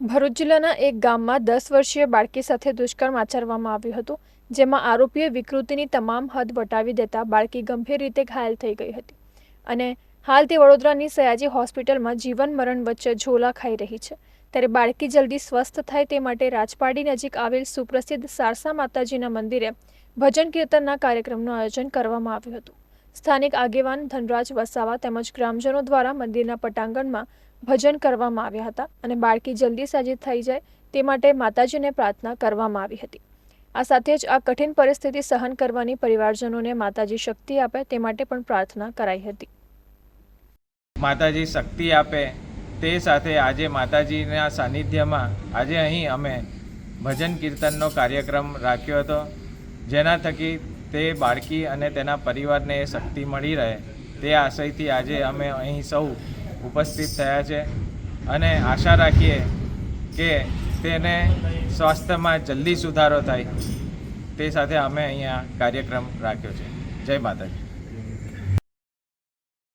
ભરૂચ જિલ્લાના એક ગામમાં દસ વર્ષીય બાળકી સાથે દુષ્કર્મ આચરવામાં આવ્યું હતું, જેમાં આરોપીએ વિકૃતિની તમામ હદ વટાવી દેતા બાળકી ગંભીર રીતે ઘાયલ થઈ ગઈ હતી. અને હાલ તે વડોદરાની સયાજી હોસ્પિટલમાં જીવન મરણ વચ્ચે ઝોલા ખાઈ રહી છે. ત્યારે બાળકી જલ્દી સ્વસ્થ થાય તે માટે રાજપાડી નજીક આવેલ સુપ્રસિદ્ધ સારસા માતાજીના મંદિરે ભજન કીર્તનના કાર્યક્રમનું આયોજન કરવામાં આવ્યું હતું. સ્થાનિક આગેવાન ધનરાજ વસાવા તેમજ ગ્રામજનો દ્વારા મંદિરના પટાંગણમાં ભજન કરવામાં આવ્યા હતા અને બાળકી જલ્દી સાજી થઈ જાય તે માટે માતાજીને પ્રાર્થના કરવામાં આવી હતી. આ સાથે જ આ કઠિન પરિસ્થિતિ સહન કરવાની પરિવારજનોને માતાજી શક્તિ આપે તે માટે પણ પ્રાર્થના કરાઈ હતી. માતાજી શક્તિ આપે તે સાથે આજે માતાજીના સાનિધ્યમાં આજે અહીં અમે ભજન કીર્તનનો કાર્યક્રમ રાખ્યો હતો, જેના થકી તે બાળકી અને તેના પરિવારને એ શક્તિ મળી રહે. તે આશયથી આજે અમે અહીં સૌ ઉપસ્થિત થયા છે અને આશા રાખીએ કે તેને સ્વાસ્થ્યમાં જલ્દી સુધારો થાય. તે સાથે અમે અહીંયા કાર્યક્રમ રાખ્યો છે. જય માતાજી.